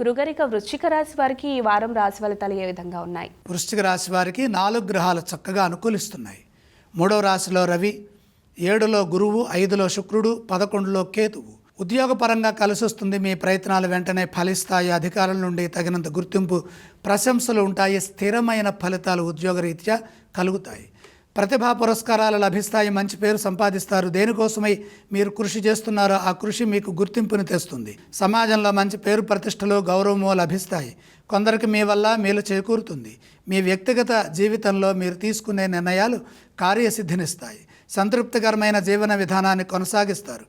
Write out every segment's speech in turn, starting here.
గురుగారిక వృశ్చిక రాశి వారికి ఈ వారం రాశి ఫలితాలు ఏ విధంగా ఉన్నాయి? వృశ్చిక రాశి వారికి నాలుగు గ్రహాలు చక్కగా అనుకూలిస్తున్నాయి. మూడవ రాశిలో రవి ఏడులో గురువు ఐదులో శుక్రుడు పదకొండులో కేతువు. ఉద్యోగపరంగా కలిసొస్తుంది మీ ప్రయత్నాలు వెంటనే ఫలిస్తాయి. అధికారుల నుండి తగినంత గుర్తింపు ప్రశంసలు ఉంటాయి. స్థిరమైన ఫలితాలు ఉద్యోగరీత్యా కలుగుతాయి. ప్రతిభా పురస్కారాలు లభిస్తాయి మంచి పేరు సంపాదిస్తారు. దేనికోసమై మీరు కృషి చేస్తున్నారో ఆ కృషి మీకు గుర్తింపును తెస్తుంది. సమాజంలో మంచి పేరు ప్రతిష్టలు గౌరవము లభిస్తాయి. కొందరికి మీ వల్ల మేలు చేకూరుతుంది. మీ వ్యక్తిగత జీవితంలో మీరు తీసుకునే నిర్ణయాలు కార్యసిద్ధినిస్తాయి. సంతృప్తికరమైన జీవన విధానాన్ని కొనసాగిస్తారు.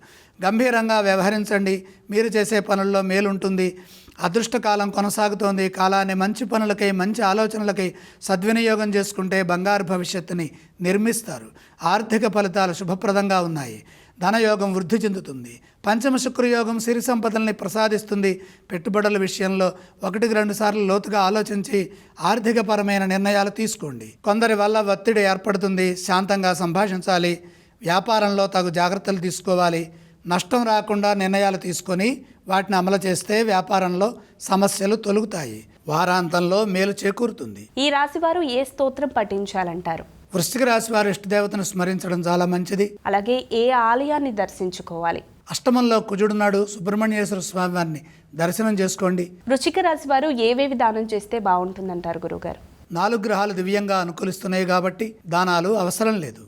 గంభీరంగా వ్యవహరించండి. మీరు చేసే పనుల్లో మేలుంటుంది. అదృష్టకాలం కొనసాగుతోంది. కాలాన్ని మంచి పనులకై మంచి ఆలోచనలకై సద్వినియోగం చేసుకుంటే బంగారు భవిష్యత్తుని నిర్మిస్తారు. ఆర్థిక ఫలితాలు శుభప్రదంగా ఉన్నాయి. ధనయోగం వృద్ధి చెందుతుంది. పంచమ శుక్రయోగం సిరి సంపదల్ని ప్రసాదిస్తుంది. పెట్టుబడుల విషయంలో ఒకటికి రెండు సార్లు లోతుగా ఆలోచించి ఆర్థికపరమైన నిర్ణయాలు తీసుకోండి. కొందరి వల్ల ఒత్తిడి ఏర్పడుతుంది. శాంతంగా సంభాషించాలి. వ్యాపారంలో తగు జాగ్రత్తలు తీసుకోవాలి. నష్టం రాకుండా నిర్ణయాలు తీసుకొని వాటిని అమలు చేస్తే వ్యాపారంలో సమస్యలు తొలుగుతాయి. వారాంతంలో మేలు చేకూరుతుంది. ఈ రాశి వారు ఏ స్తోత్రం పఠించాలంటారు? వృశ్చిక రాశి వారి ఇష్టదేవతను స్మరించడం చాలా మంచిది. అలాగే ఏ ఆలయాన్ని దర్శించుకోవాలి? అష్టమంలో కుజుడున్నాడు సుబ్రహ్మణ్యేశ్వర స్వామి వారిని దర్శనం చేసుకోండి. వృశ్చిక రాశి వారు ఏవేవి దానం చేస్తే బాగుంటుందంటారు గురుగారు నాలుగు గ్రహాలు దివ్యంగా అనుకూలిస్తున్నాయి కాబట్టి దానాలు అవసరం లేదు.